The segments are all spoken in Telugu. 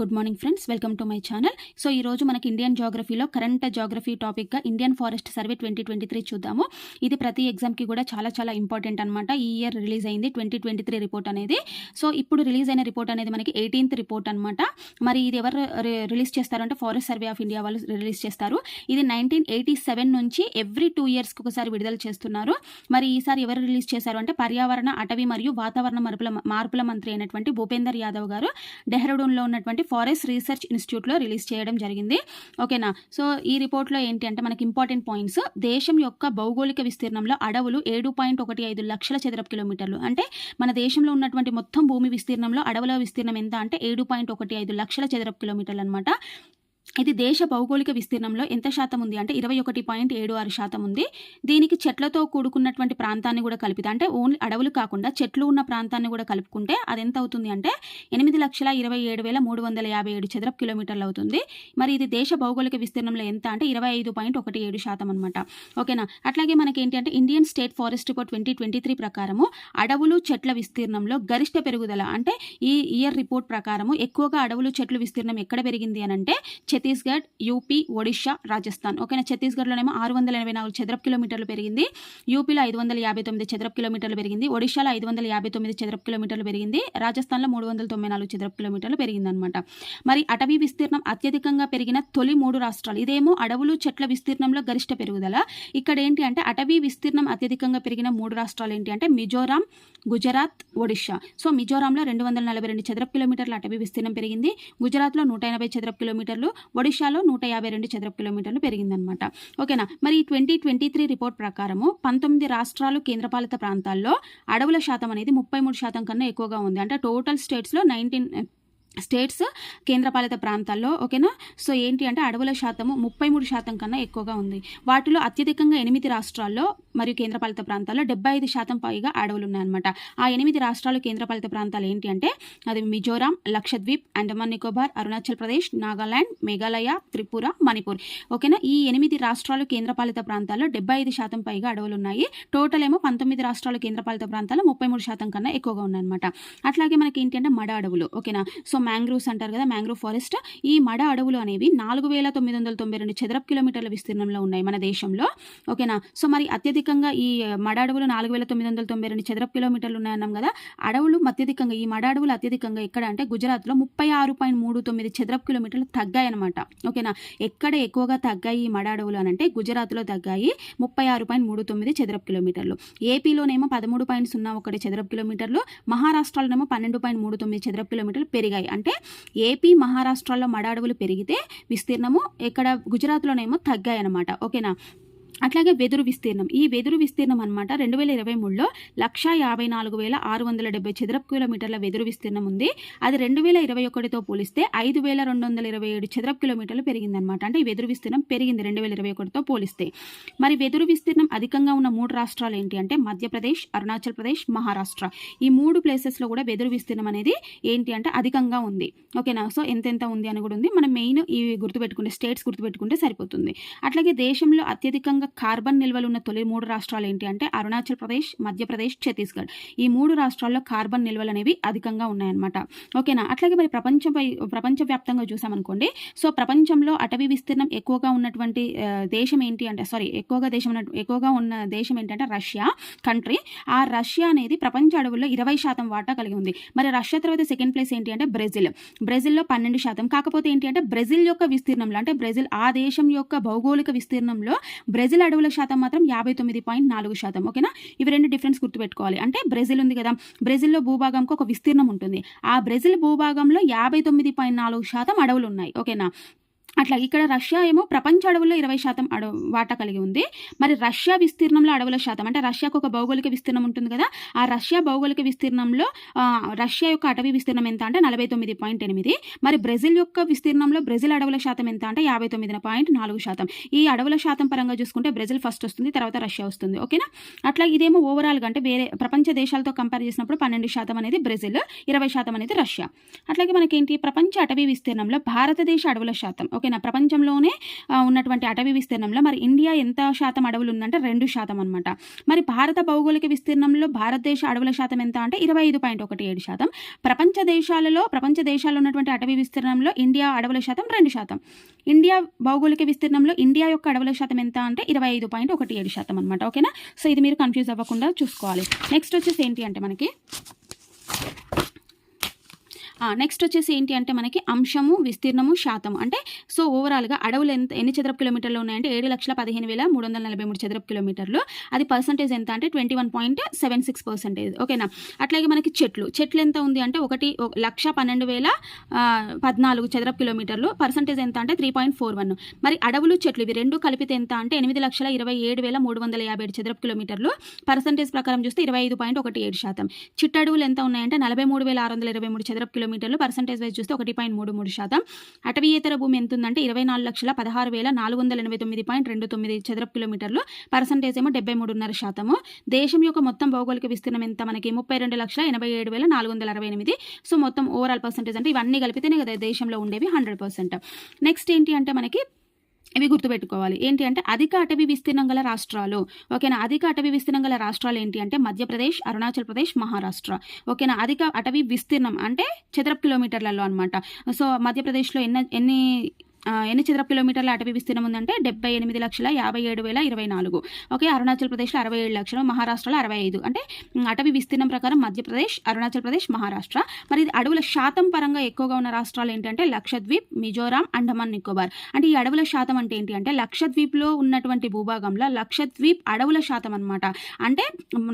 Good morning friends welcome to my channel so ఈ రోజు మనకి ఇండియన్ జాగ్రఫీలో కరెంట్ జాగ్రఫీ టాపిక్గా Indian forest survey twenty twenty three చూద్దాము. ఇది ప్రతి ఎగ్జామ్కి కూడా చాలా చాలా ఇంపార్టెంట్ అనమాట ఈ ఇయర్ రిలీజ్ అయింది ట్వంటీ ట్వంటీ త్రీ రిపోర్ట్ అనేది. సో ఇప్పుడు రిలీజ్ అయిన రిపోర్ట్ అనేది మనకి ఎయిటీన్త్ రిపోర్ట్ అనమాట మరి ఇది ఎవరు రి- రిలీజ్ చేస్తారంటే ఫారెస్ట్ సర్వే ఆఫ్ ఇండియా వాళ్ళు రిలీజ్ చేస్తారు. ఇది నైన్టీన్ ఎయిటీ సెవెన్ నుంచి ఎవ్రీ టూ ఇయర్స్కి ఒకసారి విడుదల చేస్తున్నారు. మరి ఈసారి ఎవరు రిలీజ్ చేశారు అంటే పర్యావరణ అటవీ మరియు వాతావరణ మార్పుల మార్పుల మంత్రి అయినటువంటి భూపేందర్ యాదవ్ గారు. డెహ్రాడూన్లో ఉన్నటువంటి ఫారెస్ట్ రీసెర్చ్ ఇన్స్టిట్యూట్లో రిలీజ్ చేయడం జరిగింది. ఓకేనా? సో ఈ రిపోర్ట్లో ఏంటి అంటే మనకి ఇంపార్టెంట్ పాయింట్స్. దేశం యొక్క భౌగోళిక విస్తీర్ణంలో అడవులు ఏడు పాయింట్ ఒకటి ఐదు లక్షల చదరపు కిలోమీటర్లు. అంటే మన దేశంలో ఉన్నటువంటి మొత్తం భూమి విస్తీర్ణంలో అడవుల విస్తీర్ణం ఎంత అంటే ఏడు పాయింట్ ఒకటి ఐదు లక్షల చదరపు కిలోమీటర్లు అనమాట ఇది దేశ భౌగోళిక విస్తీర్ణంలో ఎంత శాతం ఉంది అంటే ఇరవై ఒకటి పాయింట్ ఏడు ఆరు శాతం ఉంది. దీనికి చెట్లతో కూడుకున్నటువంటి ప్రాంతాన్ని కూడా కలిపితే అంటే ఓన్లీ అడవులు కాకుండా చెట్లు ఉన్న ప్రాంతాన్ని కూడా కలుపుకుంటే అది ఎంత అవుతుంది అంటే ఎనిమిది లక్షల ఇరవై ఏడు వేల మూడు వందల యాభై ఏడు చదరపు కిలోమీటర్లు అవుతుంది. మరి ఇది దేశ భౌగోళిక విస్తీర్ణంలో ఎంత అంటే ఇరవై ఐదు పాయింట్ ఒకటి ఏడు శాతం అనమాట ఓకేనా? అట్లాగే మనకి ఏంటి అంటే Indian state forest report twenty twenty three ప్రకారము అడవులు చెట్ల విస్తీర్ణంలో గరిష్ట పెరుగుదల అంటే ఈ ఇయర్ రిపోర్ట్ ప్రకారము ఎక్కువగా అడవులు చెట్లు విస్తీర్ణం ఎక్కడ పెరిగింది అని అంటే ఛత్తీస్గఢ్ యూపీ ఒడిషా రాజస్థాన్. ఓకేనా? ఛత్తీస్గఢ్లోనేమో ఆరు వందల ఎనభై నాలుగు చదరపు కిలోమీటర్లు పెరిగింది. యూపీలో ఐదు వందల యాభై తొమ్మిది చదరపు కిలోమీటర్లు పెరిగింది. ఒడిషాలో ఐదు వందల యాభై తొమ్మిది చదరపు కిలోమీటర్లు పెరిగింది. రాజస్థాన్లో మూడు వందల తొంభై నాలుగు చదరపు కిలోమీటర్లు పెరిగిందనమాట మరి అటవీ విస్తీర్ణం అత్యధికంగా పెరిగిన తొలి మూడు రాష్ట్రాలు ఇదేమో అడవులు చెట్ల విస్తీర్ణంలో గరిష్ట పెరుగుదల. ఇక్కడ ఏంటి అంటే అటవీ విస్తీర్ణం అత్యధికంగా పెరిగిన మూడు రాష్ట్రాలు ఏంటి అంటే మిజోరాం గుజరాత్ ఒడిషా సో మిజోరాంలో రెండు వందల నలభై రెండు చదరపు కిలోమీటర్ల అటవీ విస్తీర్ణం పెరిగింది. గుజరాత్లో నూట ఎనభై చదరపు కిలోమీటర్లు ఒడిషాలో నూట యాభై రెండు చదరపు కిలోమీటర్లు పెరిగిందనమాట ఓకేనా? మరి ఈ ట్వంటీ ట్వంటీ త్రీ రిపోర్ట్ ప్రకారము పంతొమ్మిది రాష్ట్రాలు కేంద్రపాలిత ప్రాంతాల్లో అడవుల శాతం అనేది ముప్పై మూడు శాతం కన్నా ఎక్కువగా ఉంది. అంటే టోటల్ స్టేట్స్లో నైన్టీన్ స్టేట్స్ కేంద్రపాలిత ప్రాంతాల్లో ఓకేనా? సో ఏంటి అంటే అడవుల శాతము ముప్పై మూడు శాతం కన్నా ఎక్కువగా ఉంది. వాటిలో అత్యధికంగా ఎనిమిది రాష్ట్రాల్లో మరియు కేంద్రపాలిత ప్రాంతాల్లో డెబ్బై ఐదు శాతం పైగా అడవులు ఉన్నాయన్నమాట ఆ ఎనిమిది రాష్ట్రాలు కేంద్రపాలిత ప్రాంతాలు ఏంటి అంటే అది మిజోరాం లక్షద్వీప్ అండమాన్ నికోబార్ అరుణాచల్ ప్రదేశ్ నాగాలాండ్ మేఘాలయ త్రిపుర మణిపూర్. ఓకేనా? ఈ ఎనిమిది రాష్ట్రాలు కేంద్రపాలిత ప్రాంతాల్లో డెబ్బై ఐదు శాతం పైగా అడవులు ఉన్నాయి టోటల్ ఏమో పంతొమ్మిది రాష్ట్రాలు కేంద్రపాలిత ప్రాంతాల్లో ముప్పై మూడు శాతం కన్నా ఎక్కువగా ఉన్నాయన్నమాట. అట్లాగే మనకి ఏంటి అంటే మడ అడవులు ఓకేనా? సో మ్యాంగ్రూవ్స్ అంటారు కదా మ్యాంగ్రూవ్ ఫారెస్ట్. ఈ మడ అడవులు అనేవి నాలుగు వేల తొమ్మిది వందల తొంభై రెండు చదరపు కిలోమీటర్ల విస్తీర్ణంలో ఉన్నాయి మన దేశంలో ఓకేనా? సో మరి అత్యధిక అత్యధికంగా ఈ మడ అడవులు నాలుగు వేల తొమ్మిది వందల తొంభై రెండు చదరపు కిలోమీటర్లు ఉన్నాయన్నాం కదా. అడవులు అత్యధికంగా ఈ మడ అడవులు అత్యధికంగా ఎక్కడ అంటే గుజరాత్లో ముప్పై ఆరు పాయింట్ మూడు తొమ్మిది చదరపు కిలోమీటర్లు తగ్గాయన్నమాట. ఓకేనా? ఎక్కడ ఎక్కువగా తగ్గాయి ఈ మడ అడవులు అని అంటే గుజరాత్లో తగ్గాయి ముప్పై ఆరు పాయింట్ మూడు తొమ్మిది చదరపు కిలోమీటర్లు. ఏపీలోనేమో పదమూడు పాయింట్ సున్నా ఒకటి చదరపు కిలోమీటర్లు. మహారాష్ట్రలోనేమో పన్నెండు పాయింట్ మూడు తొమ్మిది చదరపు కిలోమీటర్లు పెరిగాయి. అంటే ఏపీ మహారాష్ట్రలో మడ అడవులు పెరిగితే విస్తీర్ణము ఇక్కడ గుజరాత్లోనేమో తగ్గాయి అనమాట ఓకేనా? అట్లాగే వెదురు విస్తీర్ణం. ఈ వెదురు విస్తీర్ణం అనమాట రెండు వేల ఇరవై మూడులో లక్ష యాభై నాలుగు వేల ఆరు వందల డెబ్బై చదరపు కిలోమీటర్ల వెదురు విస్తీర్ణం ఉంది. అది రెండు వేల ఇరవై ఒకటితో పోలిస్తే ఐదు వేల రెండు వందల ఇరవై ఏడు చదరపు కిలోమీటర్లు పెరిగిందనమాట అంటే ఈ వెదురు విస్తీర్ణం పెరిగింది రెండు వేల ఇరవై ఒకటితో పోలిస్తే. మరి వెదురు విస్తీర్ణం అధికంగా ఉన్న మూడు రాష్ట్రాలు ఏంటి అంటే మధ్యప్రదేశ్ అరుణాచల్ ప్రదేశ్ మహారాష్ట్ర. ఈ మూడు ప్లేసెస్లో కూడా వెదురు విస్తీర్ణం అనేది ఏంటి అంటే అధికంగా ఉంది. ఓకేనా? సో ఎంతెంత ఉంది అని కూడా ఉంది. మనం మెయిన్ ఈ గుర్తుపెట్టుకుంటే స్టేట్స్ గుర్తుపెట్టుకుంటే సరిపోతుంది. అట్లాగే దేశంలో అత్యధికంగా కార్బన్ నిల్వలు ఉన్న తొలి మూడు రాష్ట్రాలు ఏంటి అంటే అరుణాచల్ ప్రదేశ్ మధ్యప్రదేశ్ ఛత్తీస్గఢ్. ఈ మూడు రాష్ట్రాల్లో కార్బన్ నిల్వలు అనేవి అధికంగా ఉన్నాయన్నమాట. ఓకేనా? అట్లాగే మరి ప్రపంచంపై ప్రపంచవ్యాప్తంగా చూసామనుకోండి సో ప్రపంచంలో అటవీ విస్తీర్ణం ఎక్కువగా ఉన్నటువంటి దేశం ఏంటి అంటే సారీ ఎక్కువగా దేశం ఉన్న ఎక్కువగా ఉన్న దేశం ఏంటంటే రష్యా కంట్రీ. ఆ రష్యా అనేది ప్రపంచ అడవుల్లో ఇరవై శాతం వాటా కలిగి ఉంది. మరి రష్యా తర్వాత సెకండ్ ప్లేస్ ఏంటి అంటే బ్రెజిల్. బ్రెజిల్లో పన్నెండు శాతం. కాకపోతే ఏంటి అంటే బ్రెజిల్ యొక్క విస్తీర్ణంలో అంటే బ్రెజిల్ ఆ దేశం యొక్క భౌగోళిక విస్తీర్ణంలో బ్రెజిల్ అడవుల శాతం మాత్రం యాభై తొమ్మిది పాయింట్ నాలుగు శాతం ఓకేనా? ఇవి రెండు డిఫరెన్స్ గుర్తుపెట్టుకోవాలి. అంటే బ్రెజిల్ ఉంది కదా బ్రెజిల్లో భూభాగంకు ఒక విస్తీర్ణం ఉంటుంది. ఆ బ్రెజిల్ భూభాగంలో యాభై తొమ్మిది పాయింట్ నాలుగు శాతం అడవులు ఉన్నాయి ఓకేనా? అట్లా ఇక్కడ రష్యా ఏమో ప్రపంచ అడవుల్లో ఇరవై శాతం అడవు వాటా కలిగి ఉంది. మరి రష్యా విస్తీర్ణంలో అడవుల శాతం అంటే రష్యాకు ఒక భౌగోళిక విస్తీర్ణం ఉంటుంది కదా ఆ రష్యా భౌగోళిక విస్తీర్ణంలో రష్యా యొక్క అటవీ విస్తీర్ణం ఎంత అంటే నలభై తొమ్మిది పాయింట్ ఎనిమిది. మరి బ్రెజిల్ యొక్క విస్తీర్ణంలో బ్రెజిల్ అడవుల శాతం ఎంత అంటే యాభై తొమ్మిది పాయింట్ నాలుగు శాతం. ఈ అడవుల శాతం పరంగా చూసుకుంటే బ్రెజిల్ ఫస్ట్ వస్తుంది తర్వాత రష్యా వస్తుంది ఓకేనా? అట్లా ఇదేమో ఓవరాల్గా అంటే వేరే ప్రపంచ దేశాలతో కంపేర్ చేసినప్పుడు పన్నెండు శాతం అనేది బ్రెజిల్ ఇరవై శాతం అనేది రష్యా. అట్లాగే మనకేంటి? ప్రపంచ అటవీ విస్తీర్ణంలో భారతదేశ అడవుల శాతం ఓకే ఓకేనా ప్రపంచంలోనే ఉన్నటువంటి అటవీ విస్తీర్ణంలో మరి ఇండియా ఎంత శాతం అడవులు ఉందంటే రెండు శాతం అనమాట మరి భారత భౌగోళిక విస్తీర్ణంలో భారతదేశ అడవుల శాతం ఎంత అంటే ఇరవై ఐదు పాయింట్ ఒకటి ఏడు శాతం. ప్రపంచ దేశాలలో ప్రపంచ దేశాల్లో ఉన్నటువంటి అటవీ విస్తీర్ణంలో ఇండియా అడవుల శాతం రెండు శాతం. ఇండియా భౌగోళిక విస్తీర్ణంలో ఇండియా యొక్క అడవుల శాతం ఎంత అంటే ఇరవై ఐదు పాయింట్ ఒకటి ఏడు శాతం అనమాట ఓకేనా? సో ఇది మీరు కన్ఫ్యూజ్ అవ్వకుండా చూసుకోవాలి. నెక్స్ట్ వచ్చేసి ఏంటి అంటే మనకి నెక్స్ట్ వచ్చేసి ఏంటి అంటే మనకి అంశము విస్తీర్ణము శాతం అంటే సో ఓవరాల్గా అడవులు ఎంత ఎన్ని చదరపు కిలోమీటర్లు ఉన్నాయంటే ఏడు లక్షల పదిహేను వేల మూడు వందల నలభై మూడు చదరపు కిలోమీటర్లు. అది పర్సంటేజ్ ఎంత అంటే twenty one point seven six percentage ఓకేనా అట్లాగే మనకి చెట్లు. చెట్లు ఎంత ఉంది అంటే ఒకటి లక్ష పన్నెండు వేల పద్నాలుగు చదరపు కిలోమీటర్లు. పర్సంటేజ్ ఎంత అంటే త్రీ పాయింట్ ఫోర్ వన్ మరి అడవులు చెట్లు ఇవి రెండు కలిపితే ఎంత అంటే ఎనిమిది లక్షల ఇరవై ఏడు వేల మూడు వందల యాభై ఏడు చదరపు కిలోమీటర్లు. పర్సంటేజ్ ప్రకారం చూస్తే ఇరవై ఐదు పాయింట్ ఒకటి ఏడు శాతం. చిట్టడవులు ఎంత ఉన్నాయంటే నలభై మూడు వేల ఆరు వందల ఇరవై మూడు చదరపు కిలోమీటర్లు పర్సంటేజ్ వైజ్ చూస్తే ఒకటి పాయింట్ మూడు మూడు శాతం. అటవీయేతర భూమి ఎంత ఉందంటే ఇరవై నాలుగు లక్షల పదహారు వేల నాలుగు వందల ఎనభై తొమ్మిది పాయింట్ రెండు తొమ్మిది చదరపు కిలోమీటర్లు. పర్సంటేజ్ ఏమో డెబ్బై మూడున్నర శాతము. దేశం యొక్క మొత్తం భౌగోళిక విస్తీర్ణం ఎంత? మనకి ముప్పై రెండు లక్షల ఎనభై ఏడు వేల నాలుగు వందల అరవై ఎనిమిది. సో మొత్తం ఓవరాల్ పర్సంటేజ్ అంటే ఇవన్నీ కలిపితేనే కదా దేశంలో ఉండేవి హండ్రెడ్ పర్సెంట్. నెక్స్ట్ ఏంటి అంటే మనకి ఇవి గుర్తుపెట్టుకోవాలి. ఏంటి అంటే అధిక అటవీ విస్తీర్ణం గల రాష్ట్రాలు. ఓకేనా? అధిక అటవీ విస్తీర్ణం గల రాష్ట్రాలు ఏంటి అంటే మధ్యప్రదేశ్ అరుణాచల్ ప్రదేశ్ మహారాష్ట్ర. ఓకేనా? అధిక అటవీ విస్తీర్ణం అంటే చదరపు కిలోమీటర్లలో అనమాట సో మధ్యప్రదేశ్లో ఎన్ని ఎన్ని ఎన్ని చదరపు కిలోమీటర్ల అటవీ విస్తీర్ణం ఉందంటే డెబ్బై ఎనిమిది లక్షల యాభై ఏడు వేల ఇరవై నాలుగు. ఓకే అరుణాచల్ ప్రదేశ్లో అరవై ఏడు లక్షలు మహారాష్ట్రలో అరవై ఐదు. అంటే అటవీ విస్తీర్ణం ప్రకారం మధ్యప్రదేశ్ అరుణాచల్ ప్రదేశ్ మహారాష్ట్ర. మరి ఇది అడవుల శాతం పరంగా ఎక్కువగా ఉన్న రాష్ట్రాలు ఏంటంటే లక్షద్వీప్ మిజోరాం అండమాన్ నికోబార్. అంటే ఈ అడవుల శాతం అంటే ఏంటి? అంటే లక్షద్వీప్లో ఉన్నటువంటి భూభాగంలో లక్షద్వీప్ అడవుల శాతం అనమాట అంటే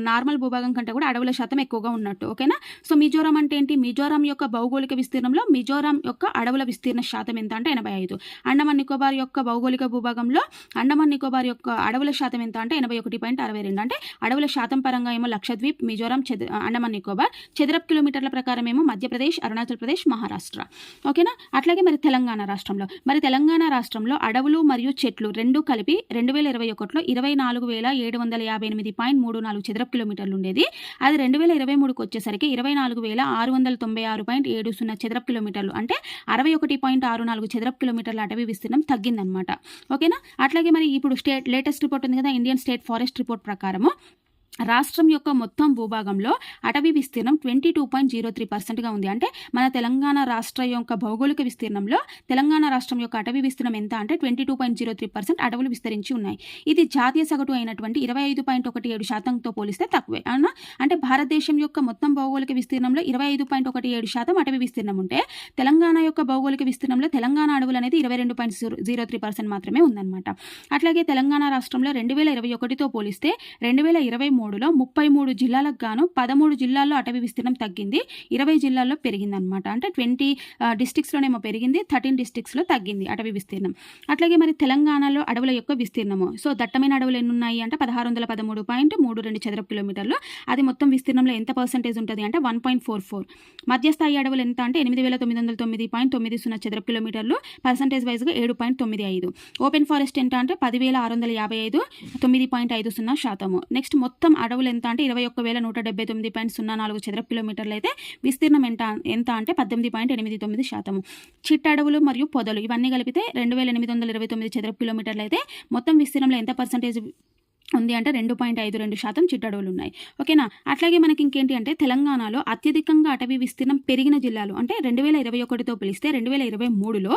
నార్మల్ భూభాగం కంటే కూడా అడవుల శాతం ఎక్కువగా ఉన్నట్టు. ఓకేనా? సో మిజోరాం అంటే ఏంటి? మిజోరాం యొక్క భౌగోళిక విస్తీర్ణంలో మిజోరాం యొక్క అడవుల విస్తీర్ణ శాతం ఎంత? అంటే ఎనభై ఐదు. అండమాన్ నికోబార్ యొక్క భౌగోళిక భూభాగంలో అండమాన్ నికోబార్ యొక్క అడవుల శాతం ఎంత అంటే ఎనభై ఒకటి పాయింట్ అరవై రెండు అంటే అడవుల శాతం పరంగా ఏమో లక్షద్వీప్ మిజోరాం చెద అండమాన్ నికోబార్. చదరపు కిలోమీటర్ల ప్రకారం ఏమో మధ్యప్రదేశ్ అరుణాచల్ ప్రదేశ్ మహారాష్ట్ర. ఓకేనా? అట్లాగే మరి తెలంగాణ రాష్ట్రంలో. మరి తెలంగాణ రాష్ట్రంలో అడవులు మరియు చెట్లు రెండు కలిపి రెండు వేల ఇరవై ఒకటిలో ఇరవై నాలుగు వేల ఏడు వందల యాభై ఎనిమిది పాయింట్ మూడు నాలుగు చదరపు కిలోమీటర్లు ఉండేది. అది రెండు వేల ఇరవై మూడుకి వచ్చేసరికి ఇరవై నాలుగు వేల ఆరు వందల తొంభై ఆరు పాయింట్ ఏడు సున్నా చదరపు కిలోమీటర్లు అంటే అరవై ఒకటి పాయింట్ ఆరు నాలుగు చదరపు కిలోమీటర్ కిలోమీటర్ల అటవీ విస్తీర్ణం తగ్గిందనమాట ఓకేనా? అట్లాగే మరి ఇప్పుడు స్టేట్ లేటెస్ట్ రిపోర్ట్ ఉంది కదా ఇండియన్ స్టేట్ ఫారెస్ట్ రిపోర్ట్ ప్రకారము రాష్ట్రం యొక్క మొత్తం భూభాగంలో అటవీ విస్తీర్ణం twenty two point zero three పర్సెంట్గా ఉంది. అంటే మన తెలంగాణ రాష్ట్ర యొక్క భౌగోళిక విస్తీర్ణంలో తెలంగాణ రాష్ట్రం యొక్క అటవీ విస్తీర్ణం ఎంత అంటే twenty two point zero three percent అడవులు విస్తరించి ఉన్నాయి. ఇది జాతీయ సగటు అయినటువంటి ఇరవై ఐదు పాయింట్ ఒకటి ఏడు శాతంతో పోలిస్తే తక్కువే. అవునా? అంటే భారతదేశం యొక్క మొత్తం భౌగోళిక విస్తీర్ణంలో ఇరవై ఐదు పాయింట్ ఒకటి ఏడు శాతం అటవీ విస్తీర్ణం ఉంటే తెలంగాణ యొక్క భౌగోళిక విస్తీర్ణంలో తెలంగాణ అడవులు అనేది ఇరవై రెండు పాయింట్ జీరో త్రీ పర్సెంట్ మాత్రమే ఉందన్నమాట. అట్లాగే తెలంగాణ రాష్ట్రంలో రెండు వేల ఇరవై ఒకటితో పోలిస్తే రెండు వేల ఇరవై మూడు మూడులో ముప్పై మూడు జిల్లాలకు గాను పదమూడు జిల్లాల్లో అటవీ విస్తీర్ణం తగ్గింది. ఇరవై జిల్లాల్లో పెరిగిందనమాట అంటే ట్వంటీ డిస్టిక్స్లోనేమో పెరిగింది. థర్టీన్ డిస్టిక్స్లో తగ్గింది అటవీ విస్తీర్ణం. అట్లాగే మరి తెలంగాణలో అడవుల యొక్క విస్తీర్ణము. సో దట్టమైన అడవులు ఎన్ని ఉన్నాయి అంటే పదహారు వందల పదమూడు పాయింట్ మూడు రెండు చదరపు కిలోమీటర్లు. అది మొత్తం విస్తీర్ణంలో ఎంత పర్సెంటేజ్ ఉంటుంది అంటే వన్ పాయింట్ ఫోర్ ఫోర్. మధ్యస్థాయి అడవులు ఎంత అంటే ఎనిమిది వేల తొమ్మిది వందల తొమ్మిది పాయింట్ తొమ్మిది సున్నా చదరపు కిలోమీటర్లు. పర్సంటేజ్ వైజ్గా ఏడు పాయింట్ తొమ్మిది ఐదు. ఓపెన్ ఫారెస్ట్ ఎంత అంటే పదివేల ఆరు వందల యాభై ఐదు తొమ్మిది పాయింట్ ఐదు సున్నా శాతము. నెక్స్ట్ మొత్తం అడవులు ఎంత అంటే ఇరవై ఒక్క వేల నూట డెబ్బై తొమ్మిది పాయింట్ సున్నా నాలుగు చదరపు కిలోమీటర్లు అయితే విస్తీర్ణం ఎంత ఎంత అంటే పద్దెనిమిది పాయింట్ ఎనిమిది తొమ్మిది శాతము. చిట్ట అడవులు మరియు పొదలు ఇవన్నీ కలిపితే రెండు వేల ఎనిమిది వందల ఇరవై తొమ్మిది చదరపు కిలోమీటర్లు అయితే మొత్తం విస్తీర్ణంలో ఎంత పర్సంటేజ్ ఉంది అంటే రెండు పాయింట్ ఐదు రెండు శాతం చిట్టడవులు ఉన్నాయి. ఓకేనా? అట్లాగే మనకి ఇంకేంటి అంటే తెలంగాణలో అత్యధికంగా అటవీ విస్తీర్ణం పెరిగిన జిల్లాలు అంటే రెండు వేల ఇరవై ఒకటితో పిలిస్తే రెండు వేల ఇరవై మూడులో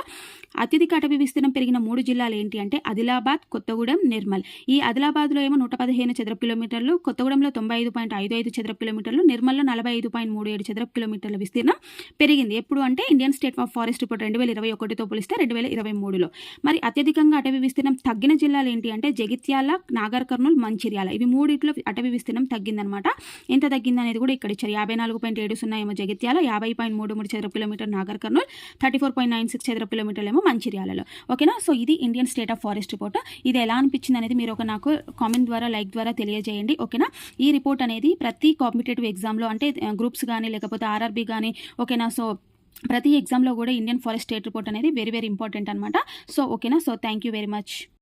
అత్యధిక అటవీ విస్తీర్ణం పెరిగిన మూడు జిల్లాలు ఏంటి అంటే ఆదిలాబాద్ కొత్తగూడెం నిర్మల్. ఈ ఆదిలాబాద్లో ఏమో నూట పదిహేను చదరపు కిలోమీటర్లు కొత్తగూడెంలో తొంభై ఐదు పాయింట్ ఐదు ఐదు చదరపు కిలోమీటర్లు నిర్మల్లో నలభై ఐదు పాయింట్ మూడు ఏడు చదరపు కిలోమీటర్ల విస్తీర్ణం పెరిగింది. ఎప్పుడు అంటే Indian state of forest report రెండు వేల ఇరవై ఒకటితో పోలిస్తే రెండు వేల ఇరవై మూడులో. మరి అత్యధికంగా అటవీ విస్తీర్ణం తగ్గిన జిల్లాలు ఏంటి అంటే జగిత్యాల నాగర్కర్ కర్నూలు మంచిర్యాల. ఇవి మూడిట్లో అటవీ విస్తీర్ణం తగ్గిందనమాట. ఎంత తగ్గింది అనేది కూడా ఇక్కడ ఇచ్చారు. యాభై నాలుగు పాయింట్ ఏడు సున్నా ఏమో జగిత్యాల యాభై పాయింట్ మూడు మూడు చదరపు kilometre Nagarkurnool thirty four point nine six చదరపు కిలోమీటర్లు ఏమో మంచిర్యాలలో. ఓకేనా? సో ఇది Indian state of forest report. ఇది ఎలా అనిపించింది అనేది మీరు ఒక నాకు కామెంట్ ద్వారా లైక్ ద్వారా తెలియజేయండి. ఓకేనా? ఈ రిపోర్ట్ అనేది ప్రతి కాంపిటేటివ్ ఎగ్జామ్లో అంటే గ్రూప్స్ కానీ లేకపోతే ఆర్ఆర్బీ కానీ ఓకేనా? సో ప్రతి ఎగ్జామ్లో కూడా ఇండియన్ ఫారెస్ట్ స్టేట్ రిపోర్ట్ అనేది వెరీ వెరీ ఇంపార్టెంట్ అనమాట సో ఓకేనా? So thank you very much.